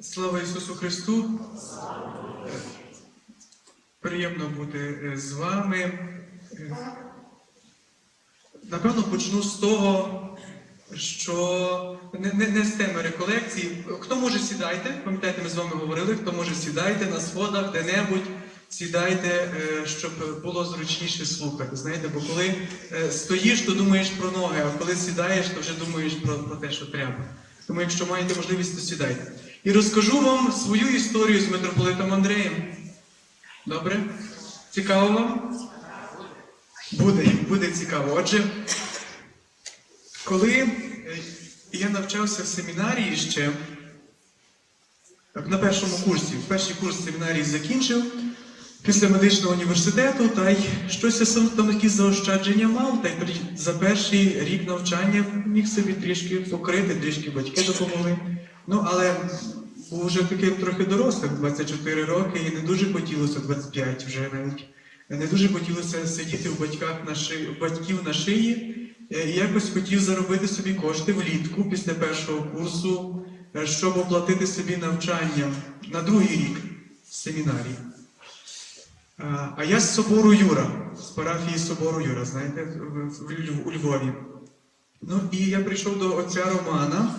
Слава Ісусу Христу! Приємно бути е, з вами. Е, Напевно, почну з того, що не, не, не з теми реколекції. Хто може сідайте, пам'ятаєте, ми з вами говорили, хто може сідайте на сходах, де-небудь, сідайте, е, щоб було зручніше слухати. Знаєте, бо коли е, стоїш, то думаєш про ноги, а коли сідаєш, то вже думаєш про, про те, що треба. Тому, якщо маєте можливість, то сідайте. І розкажу вам свою історію з митрополитом Андреєм. Добре? Цікаво вам? Буде, буде цікаво. Отже, коли е, я навчався в семінарії ще на першому курсі, перший курс семінарії закінчив після медичного університету, та й щось я там якісь заощадження мав, та й за перший рік навчання міг собі трішки покрити, трішки батьки допомогли. Ну, але був вже такий трохи дорослим, 24 роки, і не дуже хотілося 25 вже навіть. Не дуже хотілося сидіти у батьках на шиї, батьків на шиї. Е, І якось хотів заробити собі кошти влітку після першого курсу, е, щоб оплатити собі навчання на другий рік семінарії. А я з собору Юра, з парафії собору Юра, знаєте, у Львові. Ну і я прийшов до отця Романа,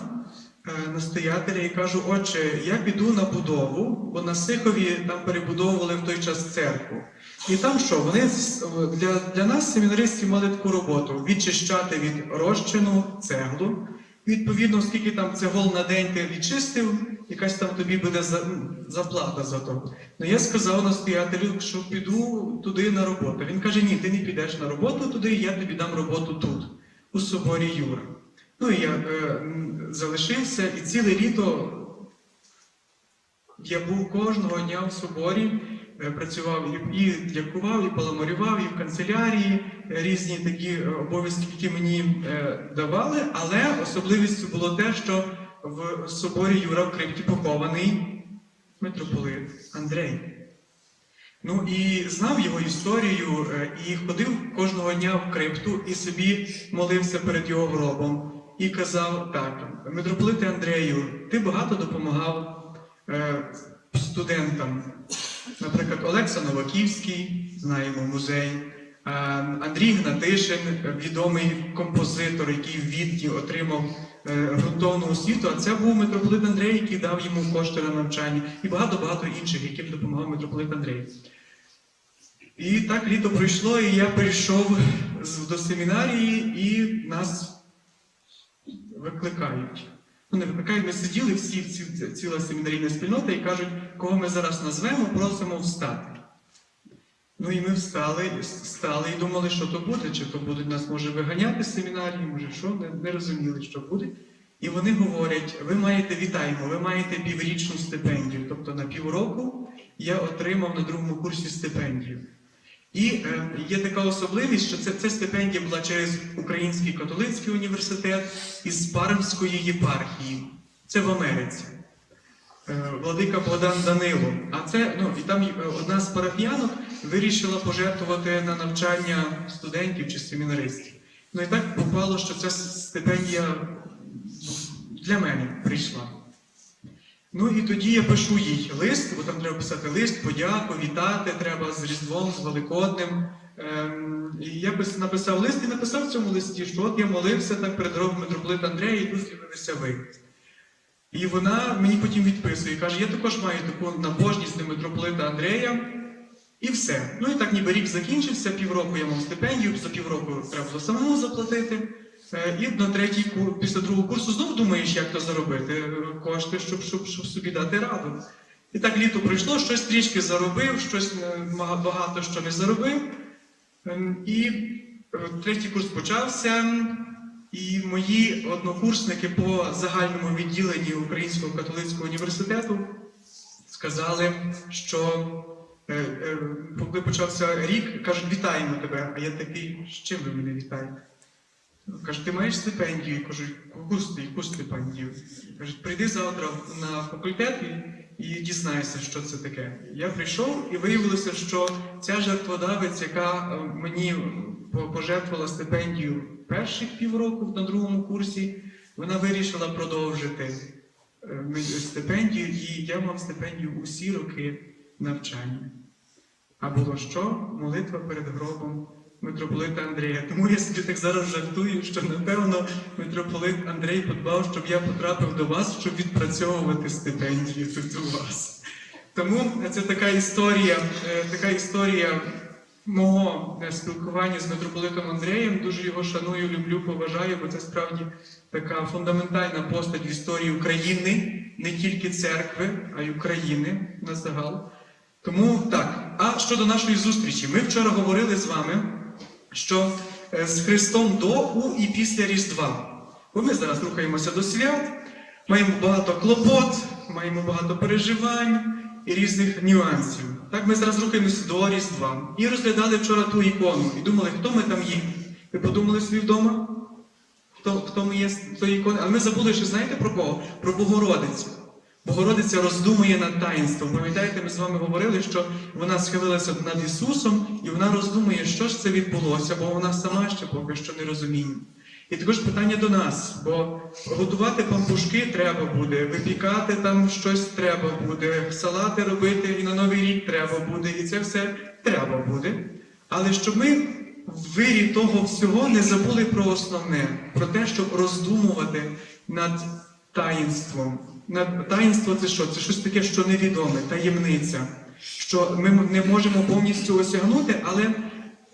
е, настоятеля, і кажу: отче, я піду на будову, бо на Сихові там перебудовували в той час церкву. І там що? Вони для, для нас, семінаристів, мали таку роботу відчищати від розчину цеглу. Відповідно, скільки там цегол на день ти відчистив, якась там тобі буде за, заплата за то. Ну я сказав настоятелю, що піду туди на роботу. Він каже: ні, ти не підеш на роботу туди, я тобі дам роботу тут, у соборі Юра. Ну і я е, залишився, і ціле літо я був кожного дня в соборі, працював і, дякував, і паламарював, і в канцелярії е, різні такі е, обов'язки, які мені е, давали. Але особливістю було те, що в соборі Юра в крипті похований митрополит Андрей. Ну і знав його історію, е, і ходив кожного дня в крипту і собі молився перед його гробом. І казав так: митрополите Андрею, ти багато допомагав е, студентам. Наприклад, Олекса Новаківський, знаємо музей, е, Андрій Гнатишин, відомий композитор, який в Відні отримав е, ґрунтовну освіту, а це був митрополит Андрей, який дав йому кошти на навчання, і багато-багато інших, яким допомагав митрополит Андрей. І так літо пройшло, і я прийшов до семінарії, і нас викликають. Ну, не викликають, ми сиділи всі, ці, ціла семінарійна спільнота і кажуть, кого ми зараз назвемо, просимо встати. Ну і ми встали, встали і думали, що то буде, чи то будуть нас може виганяти з семінарії, може що, не, не розуміли, що буде. І вони говорять: ви маєте вітаємо, ви маєте піврічну стипендію. Тобто на півроку я отримав на другому курсі стипендію. І е, є така особливість, що це, ця стипендія була через Український католицький університет із Пармської єпархії. Це в Америці. Владика Богдан Данило. А це, ну, і там е, одна з парафіянок вирішила пожертвувати на навчання студентів чи семінаристів. Ну і так попало, що ця стипендія для мене прийшла. Ну і тоді я пишу їй лист, бо там треба писати лист, подяку, вітати треба з Різдвом, з Великоднем. Ем, і я пис- написав лист і написав в цьому листі, що от я молився так перед митрополита Андрея і тут з'явилися ви. І вона мені потім відписує, каже, я також маю таку набожність до митрополита Андрея. І все. Ну і так ніби рік закінчився, півроку я мав стипендію, за півроку треба було самому заплатити. Е, І на третій після другого курсу знов думаєш, як то заробити е, кошти, щоб, щоб, щоб собі дати раду. І так літо пройшло, щось трішки заробив, щось е, багато що не заробив. Ем, І третій курс почався, і мої однокурсники по загальному відділенні Українського католицького університету сказали, що е, е, коли почався рік, кажуть, вітаємо тебе. А я такий, з чим ви мене вітаєте? Кажуть, ти маєш стипендію? Я кажу, яку, яку стипендію? Кажуть, прийди завтра на факультет і, і дізнайся, що це таке. Я прийшов і виявилося, що ця жертводавець, яка е, мені пожертвувала стипендію перших півроку на другому курсі, вона вирішила продовжити е, стипендію, і я мав стипендію усі роки навчання. А було що? Молитва перед гробом митрополита Андрія. Тому я собі так зараз жартую, що напевно митрополит Андрій подбав, щоб я потрапив до вас, щоб відпрацьовувати стипендію тут у вас. Тому це така історія, е, така історія мого е, спілкування з митрополитом Андрієм. Дуже його шаную, люблю, поважаю, бо це справді така фундаментальна постать в історії України, не тільки церкви, а й України на загал. Тому так. А щодо нашої зустрічі, ми вчора говорили з вами, що е, з Христом до, у і після Різдва. Бо ми зараз рухаємося до свят, маємо багато клопот, маємо багато переживань і різних нюансів. Так, ми зараз рухаємося до Різдва. І розглядали вчора ту ікону і думали, хто ми там є. Ви подумали собі вдома? Хто, хто ми є з ікони? Але ми забули, що знаєте про кого? Про Богородицю. Богородиця роздумує над таїнством. Пам'ятаєте, ми з вами говорили, що вона схилилася над Ісусом і вона роздумує, що ж це відбулося, бо вона сама ще поки що не розуміє. І також питання до нас, бо готувати пампушки треба буде, випікати там щось треба буде, салати робити і на Новий рік треба буде, і це все треба буде. Але щоб ми в вирі того всього не забули про основне, про те, щоб роздумувати над таїнством. Над- Таїнство це що? Це щось таке, що невідоме, таємниця, що ми не можемо повністю осягнути, але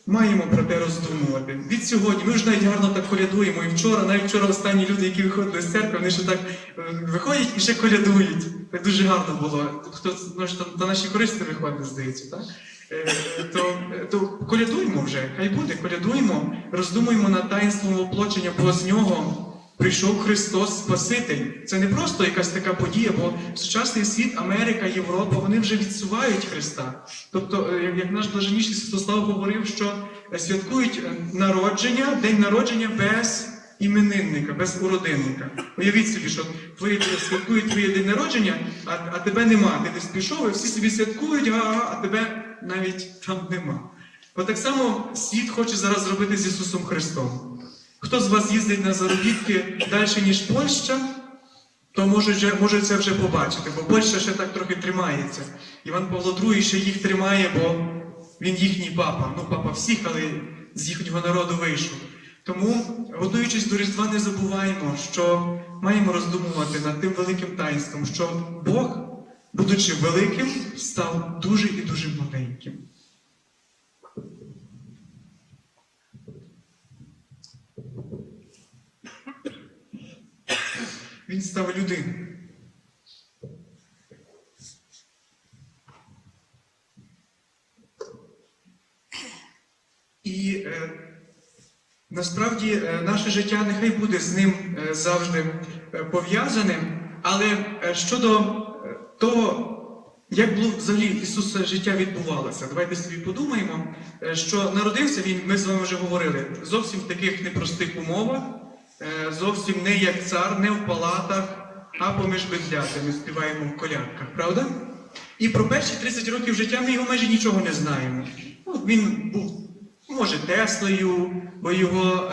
маємо про те роздумувати. Від сьогодні ми вже навіть гарно так колядуємо. І вчора, навіть вчора останні люди, які виходили з церкви, вони ще так е, виходять і ще колядують. Це дуже гарно було. Хто ну, що, до наші користи виходить, здається, так? Е, То, то колядуємо вже, хай буде, колядуємо, роздумуємо над таїнством воплочення, бо з нього прийшов Христос Спаситель. Це не просто якась така подія, бо сучасний світ, Америка, Європа, вони вже відсувають Христа. Тобто, е, як- наш блаженніший Святослав говорив, що е, святкують е, народження, день народження без іменинника, без уродинника. Уявіть собі, що твої святкують твоє день народження, а, а тебе нема. Ти десь пішов, і всі собі святкують, га-га, а тебе навіть там нема. Бо так само світ хоче зараз зробити з Ісусом Христом. Хто з вас їздить на заробітки далі, ніж Польща, то може, може це вже побачити, бо Польща ще так трохи тримається. Іван Павло II ще їх тримає, бо він їхній папа. Ну, папа всіх, але з їхнього народу вийшов. Тому, готуючись до Різдва, не забуваємо, що маємо роздумувати над тим великим таїнством, що Бог, будучи великим, став дуже і дуже маленьким. Він став людиною. І е, насправді е, наше життя нехай буде з ним е, завжди е, пов'язаним. Але е, щодо е, того, як було взагалі Ісуса життя відбувалося, давайте собі подумаємо, е, що народився він, ми з вами вже говорили, зовсім в таких непростих умовах, зовсім не як цар, не в палатах, а поміж бедляти. Співаємо в колядках, правда? І про перші 30 років життя ми його майже нічого не знаємо. Ну, він був Може, Теслою, бо його е,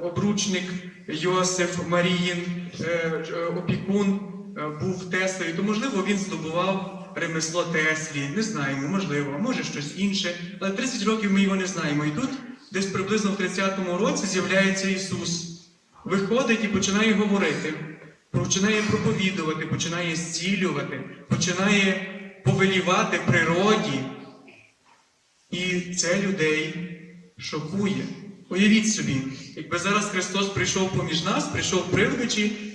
обручник Йосиф Маріїн, е, е, опікун е, був Теслою, то можливо він здобував ремесло Теслі. Не знаємо, можливо, може щось інше. Але 30 років ми його не знаємо. І тут, десь приблизно в 30-му році, з'являється Ісус. Виходить і починає говорити, починає проповідувати, починає зцілювати, починає повелівати природі. І це людей шокує. Уявіть собі, якби зараз Христос прийшов поміж нас, прийшов при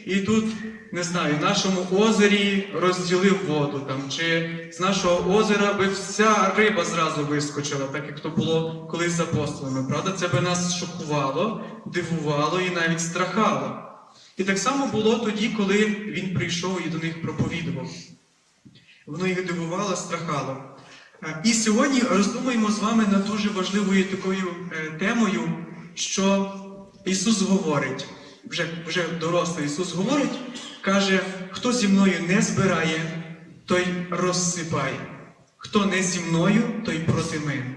і тут, не знаю, в нашому озері розділив воду там, чи з нашого озера би вся риба зразу вискочила, так як то було колись з апостолами. Правда, це би нас шокувало, дивувало і навіть страхало. І так само було тоді, коли він прийшов і до них проповідував. Воно їх дивувало, страхало. Е, І сьогодні роздумуємо з вами над дуже важливою такою е, темою, що Ісус говорить, вже, вже дорослий Ісус говорить, каже, хто зі мною не збирає, той розсипає. Хто не зі мною, той проти мене.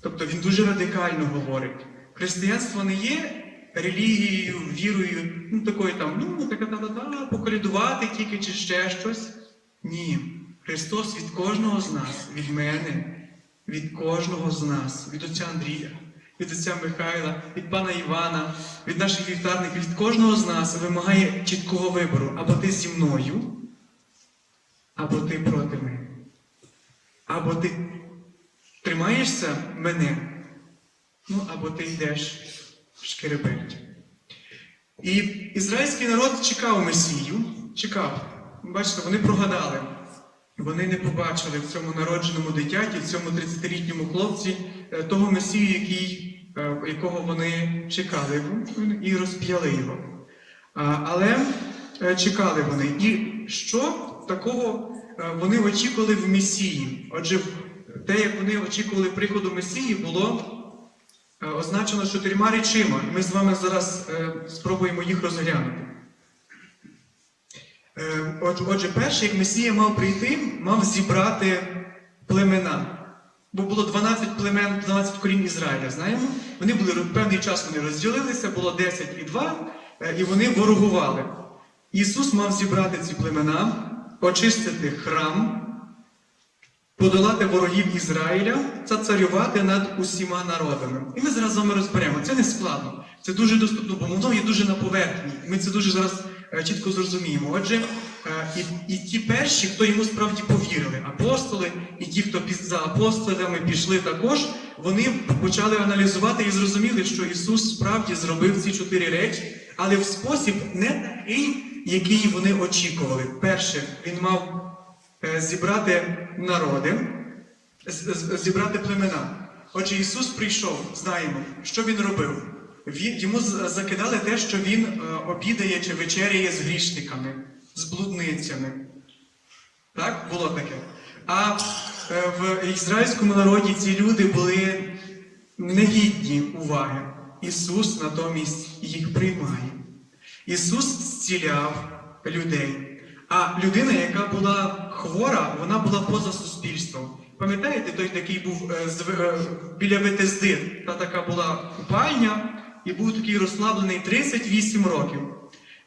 Тобто він дуже радикально говорить. Християнство не є релігією, вірою, ну такою там, ну така та-та-та, поколядувати тільки чи ще щось. Ні. Христос від кожного з нас, від мене, від кожного з нас, від отця Андрія, від отця Михайла, від пана Івана, від наших вівтарників, від кожного з нас вимагає чіткого вибору. Або ти зі мною, або ти проти мене. Або ти тримаєшся мене, ну або ти йдеш в шкереберть. І ізраїльський народ чекав Месію, чекав. Бачите, вони прогадали. Вони не побачили в цьому народженому дитяті, в цьому 30-літньому хлопці е, того Месію, який, е, якого вони чекали, і розп'яли його. Але е, чекали вони. І що такого вони очікували в Месії? Отже, те, як вони очікували приходу Месії, було означено чотирма речима. Ми з вами зараз спробуємо їх розглянути. Е, Отже, перше, як Месія мав прийти, мав зібрати племена. Бо було 12 племен, 12 корінь Ізраїля, знаємо. Вони були певний час вони розділилися, було 10 і 2, е, і вони ворогували. Ісус мав зібрати ці племена, очистити храм, подолати ворогів Ізраїля та царювати над усіма народами. І ми зараз з розберемо. Це не складно. Це дуже доступно, бо воно є дуже на поверхні. Ми це дуже зараз чітко зрозуміємо. Отже, е, і, і ті перші, хто йому справді повірили, апостоли, і ті, хто за апостолами пішли також, вони почали аналізувати і зрозуміли, що Ісус справді зробив ці чотири речі, але в спосіб не такий, який вони очікували. Перше, він мав е, зібрати народи, зібрати племена. Отже, Ісус прийшов, знаємо, що Він робив. Він, йому закидали те, що Він е, обідає чи вечеряє з грішниками, з блудницями. Так, було таке. А е, в ізраїльському народі ці люди були негідні уваги. Ісус натомість їх приймає. Ісус зціляв людей. А людина, яка була хвора, вона була поза суспільством. Пам'ятаєте, той такий був е, з- е, біля Ветезди, та така була купальня, і був такий розслаблений 38 років.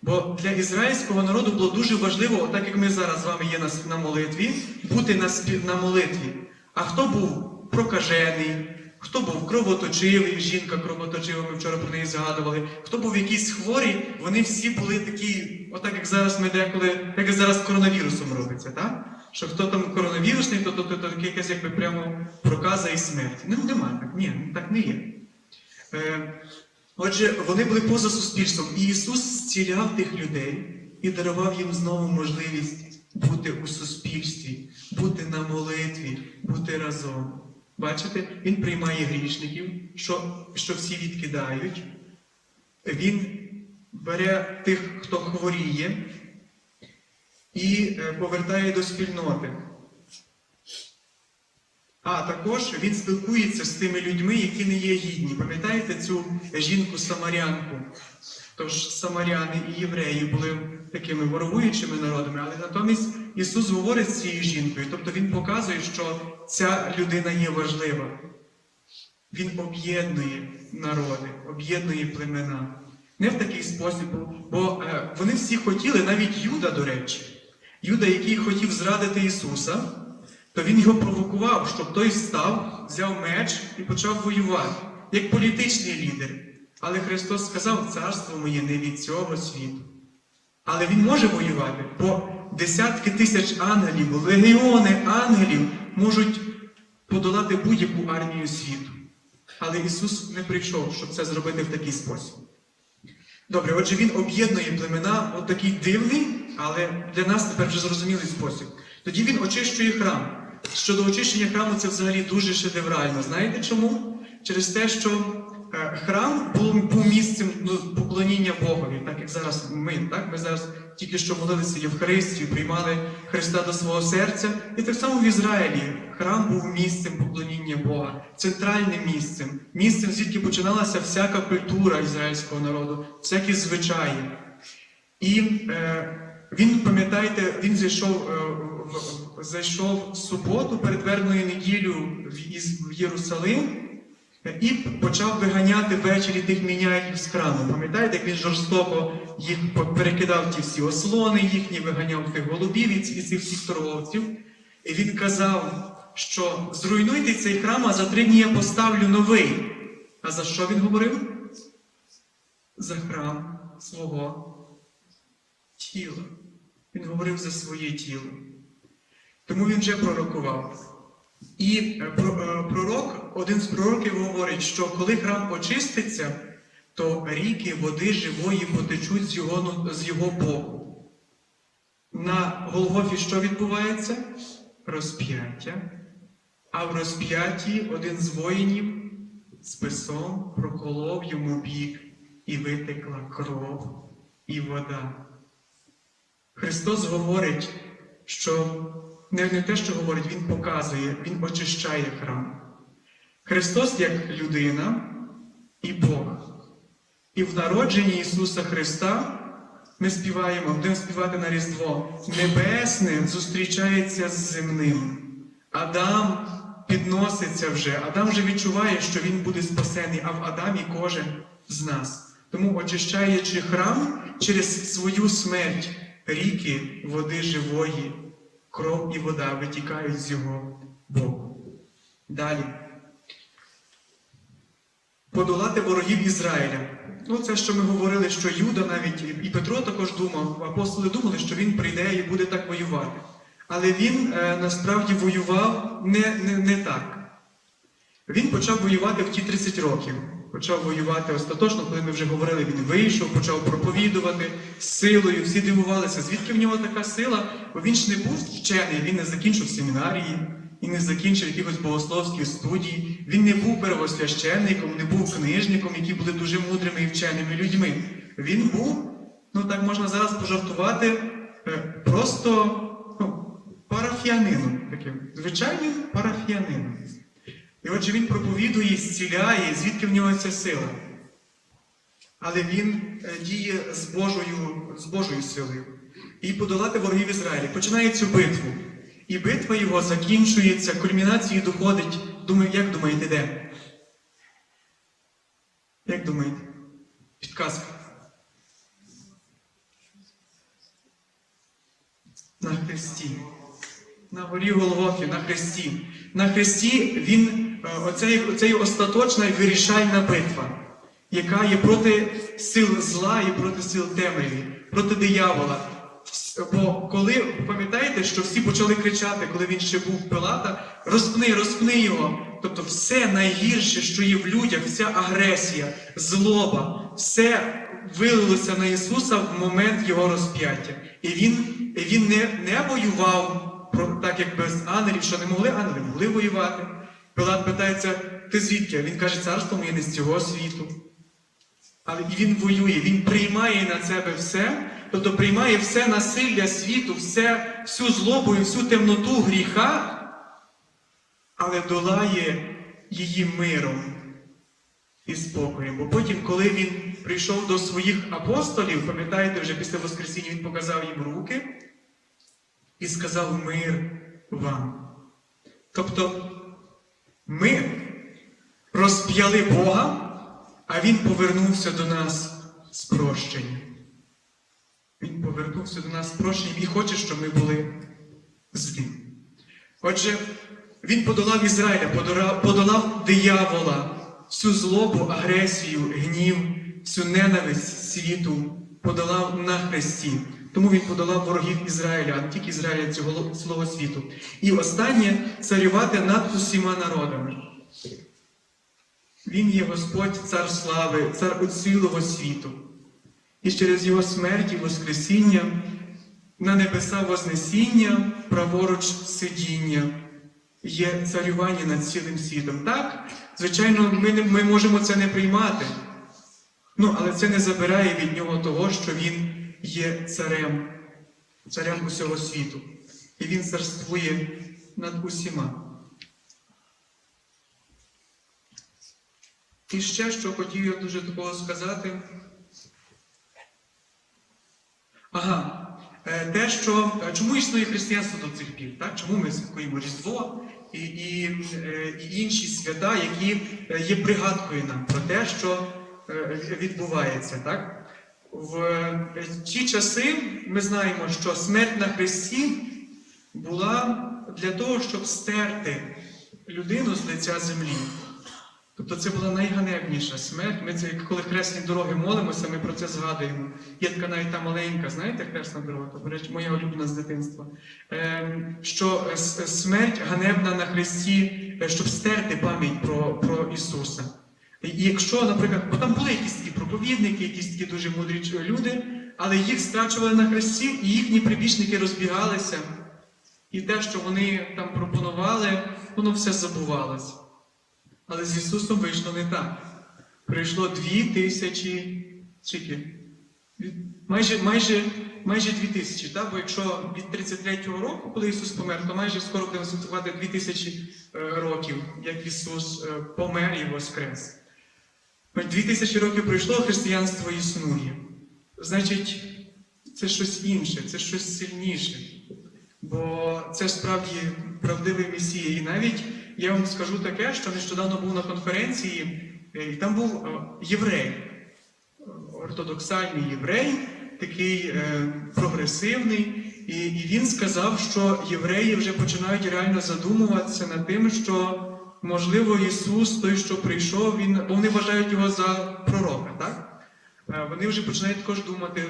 Бо для ізраїльського народу було дуже важливо, так як ми зараз з вами є на, на молитві, бути на, на молитві. А хто був прокажений, хто був кровоточивий, жінка кровоточива, ми вчора про неї згадували, хто був якийсь хворий, вони всі були такі, отак як зараз ми деколи, як зараз коронавірусом робиться, так? Що хто там коронавірусний, то, то, то, то, то якась якби прямо проказа і смерть. Ну нема так, ні, ну, так не є. Е, Отже, вони були поза суспільством, і Ісус зціляв тих людей і дарував їм знову можливість бути у суспільстві, бути на молитві, бути разом. Бачите, Він приймає грішників, що, що всі відкидають. Він бере тих, хто хворіє, і е, повертає до спільноти. А також він спілкується з тими людьми, які не є гідні. Пам'ятаєте цю жінку-самарянку? Тож самаряни і євреї були такими ворогуючими народами, але натомість Ісус говорить з цією жінкою. Тобто Він показує, що ця людина є важлива. Він об'єднує народи, об'єднує племена. Не в такий спосіб, бо е, вони всі хотіли, навіть Юда, до речі, Юда, який хотів зрадити Ісуса, то він його провокував, щоб той став, взяв меч і почав воювати, як політичний лідер. Але Христос сказав, царство моє не від цього світу. Але він може воювати, бо десятки тисяч ангелів, легіони ангелів можуть подолати будь-яку армію світу. Але Ісус не прийшов, щоб це зробити в такий спосіб. Добре, отже, він об'єднує племена от такий дивний, але для нас тепер вже зрозумілий спосіб. Тоді він очищує храм. Щодо очищення храму, це взагалі дуже шедеврально. Знаєте чому? Через те, що е, храм був, місцем ну, поклоніння Богові, так як зараз ми. Так? Ми зараз тільки що молилися Євхаристію, приймали Христа до свого серця. І так само в Ізраїлі храм був місцем поклоніння Бога, центральним місцем, місцем, звідки починалася всяка культура ізраїльського народу, всякі звичаї. І е, він, пам'ятаєте, він зайшов, е, в- зайшов в суботу перед вербною неділю в, Єрусалим, І почав виганяти ввечері тих міняїв з храму. Пам'ятаєте, як він жорстоко їх перекидав ті всі ослони їхні, виганяв тих голубів і цих всіх торговців. І він казав, що зруйнуйте цей храм, а за три дні я поставлю новий. А за що він говорив? За храм свого тіла. Він говорив за своє тіло. Тому він вже пророкував. І е, е, пророк, один з пророків говорить, що коли храм очиститься, то ріки води живої потечуть з його, з його боку. На Голгофі що відбувається? Розп'яття. А в розп'ятті один з воїнів списом проколов йому бік, і витекла кров і вода. Христос говорить, що не, не те, що говорить, Він показує, Він очищає храм. Христос як людина і Бог. І в народженні Ісуса Христа ми співаємо, будемо співати на Різдво. Небесне зустрічається з земним. Адам підноситься вже, Адам вже відчуває, що він буде спасений, а в Адамі кожен з нас. Тому, очищаючи храм через свою смерть, ріки води живої, кров і вода витікають з його боку. Далі. Подолати ворогів Ізраїля. Ну, це що ми говорили, що Юда навіть і Петро також думав, апостоли думали, що він прийде і буде так воювати. Але він е, насправді воював не, не, не так. Він почав воювати в ті 30 років. Почав воювати остаточно, коли ми вже говорили, він вийшов, почав проповідувати силою. Всі дивувалися, звідки в нього така сила, бо він ж не був вчений, він не закінчив семінарії і не закінчив якихось богословських студій. Він не був первосвященником, не був книжником, які були дуже мудрими і вченими людьми. Він був, ну так можна зараз пожартувати, е, просто ну, парафіянином, таким звичайним парафіянином. І отже він проповідує, зціляє, звідки в нього ця сила. Але він е, діє з Божою, з Божою силою. І подолати ворогів Ізраїля. Починає цю битву. І битва його закінчується, кульмінацією доходить. Думаю, як думаєте, де? Як думаєте? Підказка. На Христі. На горі Голгофі, на Христі. На Христі він, е, оце, є- оце є остаточна і вирішальна битва, яка є проти сил зла і проти сил темряві, проти диявола. Бо коли пам'ятаєте, що всі почали кричати, коли він ще був Пилата, розпни, розпни його. Тобто все найгірше, що є в людях, вся агресія, злоба, все вилилося на Ісуса в момент Його розп'яття. І Він, він не, не воював так, як без ангелів, що не могли ангели, могли воювати. Пилат питається, ти звідки? Він каже, царство моє не з цього світу. Але і він воює, він приймає на себе все, тобто приймає все насилля світу, все, всю злобу і всю темноту гріха, але долає її миром і спокоєм. Бо потім, коли він прийшов до своїх апостолів, пам'ятаєте, вже після Воскресіння він показав їм руки і сказав мир вам. Тобто ми розп'яли Бога, а Він повернувся до нас з прощенням. Він повернувся до нас з прощенням і хоче, щоб ми були з ним. Отже, він подолав Ізраїля, подолав, диявола, всю злобу, агресію, гнів, всю ненависть світу подолав на Христі. Тому він подолав ворогів Ізраїля, а не тільки Ізраїля цього цілого світу. І останнє царювати над усіма народами. Він є Господь, цар слави, цар цілого світу. І через його смерть і Воскресіння на небеса Вознесіння, праворуч сидіння, є царювання над цілим світом. Так, звичайно, ми, ми можемо це не приймати. Ну, але це не забирає від нього того, що він є царем, царем усього світу. І він царствує над усіма. І ще що хотів я дуже такого сказати. Ага. е, те, що е, чому існує християнство до цих пір, так? чому ми святкуємо Різдво і, і, е, і інші свята, які є пригадкою нам про те, що відбувається. Так? В е, ті часи ми знаємо, що смерть на Христі була для того, щоб стерти людину з лиця землі. Тобто це була найганебніша смерть. Ми це, коли хресні дороги молимося, ми про це згадуємо. Є така навіть та маленька, знаєте, хресна дорога, то, речі, моя улюблена з дитинства. Ем, що е, смерть ганебна на Христі, е, щоб стерти пам'ять про, про Ісуса. І якщо, наприклад, бо там були якісь такі проповідники, якісь такі дуже мудрі люди, але їх страчували на хресті, і їхні прибічники розбігалися. І те, що вони там пропонували, воно все забувалося. Але з Ісусом вийшло не так. Прийшло дві тисячі. Скільки? Майже, майже, майже дві тисячі. Так? Бо якщо від 33-го року, коли Ісус помер, то майже скоро будемо святкувати дві тисячі е, років, як Ісус е, помер і воскрес. Дві тисячі років пройшло, християнство існує. Значить, це щось інше, це щось сильніше. Бо це справді правдивий Месія. І навіть я вам скажу таке, що нещодавно був на конференції, е, і там був е, єврей, ортодоксальний єврей, такий е, прогресивний, і він сказав, що євреї вже починають реально задумуватися над тим, що можливо Ісус, той, що прийшов, він, бо вони вважають його за пророка, так? Е, Вони вже починають також думати,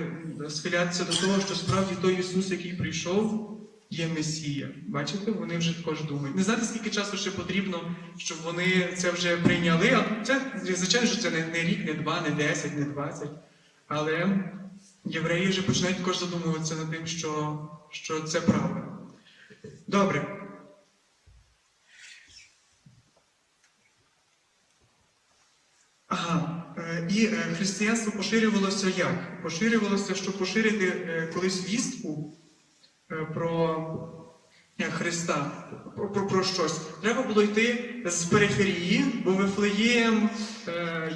схилятися до того, що справді той Ісус, який прийшов, є Месія. Бачите, вони вже також думають. Не знати, скільки часу ще потрібно, щоб вони це вже прийняли. А це, звичайно, що це не, не рік, не два, не десять, не двадцять. Але євреї вже починають також задумуватися над тим, що, що це правда. Добре. Ага. Е, І е, християнство поширювалося як? Поширювалося, щоб поширити е, колись вістку про Христа, про, про, щось. Треба було йти з периферії, бо Вифлеєм,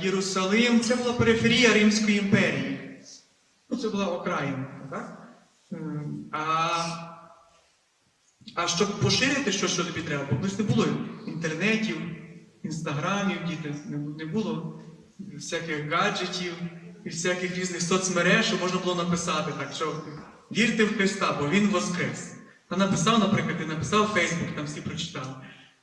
Єрусалим це була периферія Римської імперії. Ну, це була окраїна, так? А, а щоб поширити щось, що тобі треба, бо не було інтернетів, інстаграмів, діти, не, було всяких гаджетів і всяких різних соцмереж, що можна було написати так, що вірте в Христа, бо Він воскрес. Та написав, наприклад, і написав Фейсбук, там всі прочитали.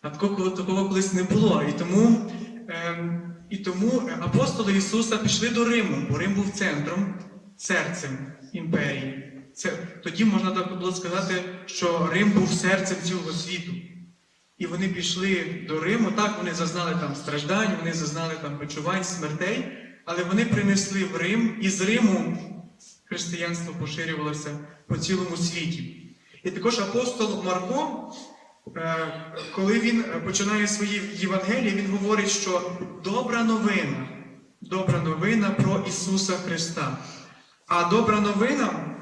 А такого, такого колись не було. І тому, ем, і тому апостоли Ісуса пішли до Риму, бо Рим був центром, серцем імперії. Це, тоді можна так було сказати, що Рим був серцем цілого світу. І вони пішли до Риму, так, вони зазнали там страждань, вони зазнали там почувань, смертей, але вони принесли в Рим, і з Риму християнство поширювалося по цілому світі. І також апостол Марко, е, коли він починає свої Євангелії, він говорить, що добра новина, добра новина про Ісуса Христа. А добра новина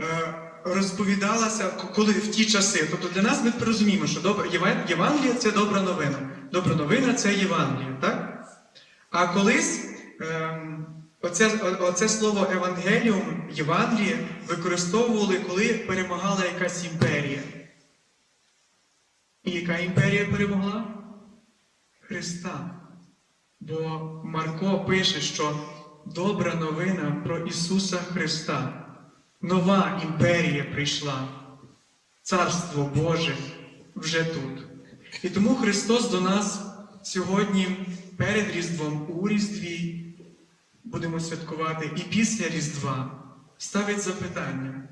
е, розповідалася коли в ті часи. Тобто для нас ми розуміємо, що добра, Євангелія це добра новина. Добра новина це Євангелія, так? А колись ем, оце, оце слово Евангеліум, Євангеліє використовували, коли перемагала якась імперія. І яка імперія перемогла? Христа. Бо Марко пише, що добра новина про Ісуса Христа. Нова імперія прийшла. Царство Боже вже тут. І тому Христос до нас сьогодні перед Різдвом у Різдві будемо святкувати і після Різдва ставить запитання.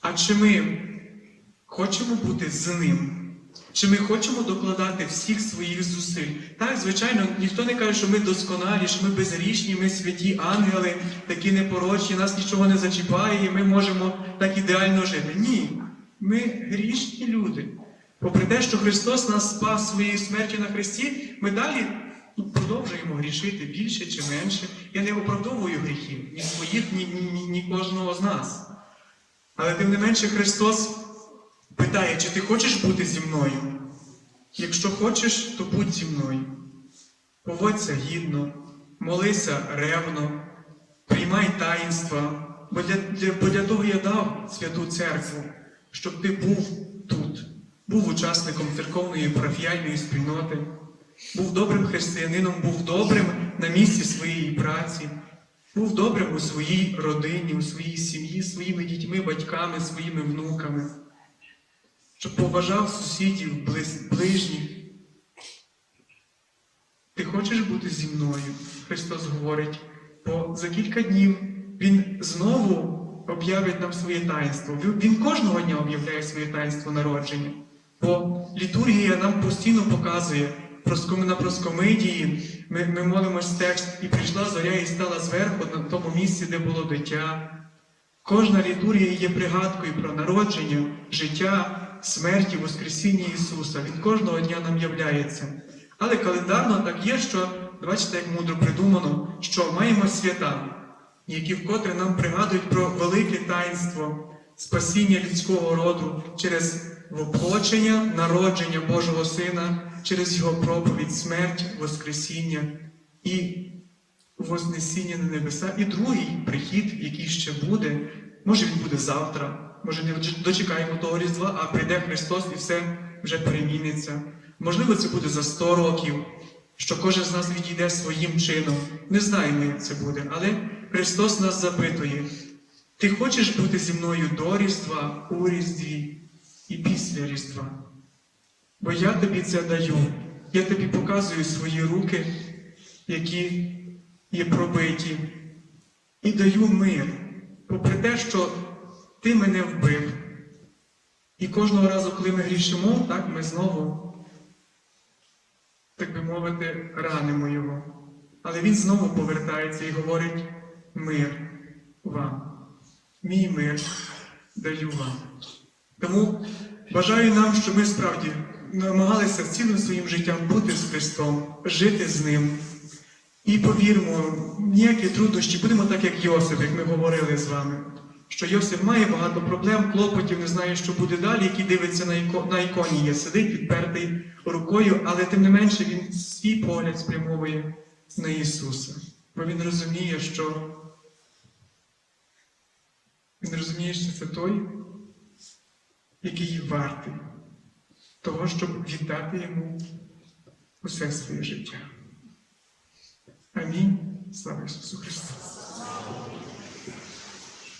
А чи ми хочемо бути з ним? Чи ми хочемо докладати всіх своїх зусиль? Так, звичайно, ніхто не каже, що ми досконалі, що ми безгрішні, ми святі ангели, такі непорочні, нас нічого не зачіпає, і ми можемо так ідеально жити. Ні, ми грішні люди. Попри те, що Христос нас спас своєю смертю на Христі, ми далі продовжуємо грішити більше чи менше. Я не оправдовую гріхів ні своїх, ні, ні, ні, ні кожного з нас. Але тим не менше Христос питає, чи ти хочеш бути зі мною? Якщо хочеш, то будь зі мною. Поводься гідно, молися ревно, приймай таїнства, бо для, для, бо для того я дав святу церкву, щоб ти був тут, був учасником церковної парафіяльної спільноти, був добрим християнином, був добрим на місці своєї праці, був добрим у своїй родині, у своїй сім'ї, своїми дітьми, батьками, своїми внуками, щоб поважав сусідів, ближніх. Ти хочеш бути зі мною? Христос говорить, бо за кілька днів Він знову об'явить нам своє таїнство. Він- кожного дня об'являє своє таїнство народження. Бо літургія нам постійно показує, на проскомидії ми, ми молимось текст, і прийшла зоря і стала зверху на тому місці, де було дитя. Кожна літургія є пригадкою про народження, життя, смерть і Воскресіння Ісуса. Він кожного дня нам являється. Але календарно так є, що, бачите, як мудро придумано, що маємо свята, які вкотре нам пригадують про велике таїнство спасіння людського роду через воплочення, народження Божого Сина, через Його проповідь, смерть, Воскресіння і Вознесіння на небеса, і другий прихід, який ще буде, може він буде завтра, може не дочекаємо того Різдва, а прийде Христос і все вже переміниться. Можливо, це буде за 100 років, що кожен з нас відійде своїм чином. Не знаємо, як це буде, але Христос нас запитує: ти хочеш бути зі мною до Різдва, у Різдві і після Різдва? Бо я тобі це даю, я тобі показую свої руки, які є пробиті, і даю мир, попри те, що ти мене вбив. І кожного разу, коли ми грішимо, так ми знову, так би мовити, ранимо його. Але він знову повертається і говорить мир вам. Мій мир даю вам. Тому бажаю нам, щоб ми справді намагалися цілим своїм життям бути з Христом, жити з Ним. І повірмо, ніякі труднощі, будемо так, як Йосип, як ми говорили з вами. Що Йосип має багато проблем, клопотів, не знає, що буде далі, який дивиться на, іко, на іконі, є, сидить підпертий рукою, але тим не менше він свій погляд спрямовує на Ісуса. Бо він розуміє, що він розуміє, що це той, який вартий того, щоб віддати йому усе своє життя. Амінь. Слава Ісусу Христу!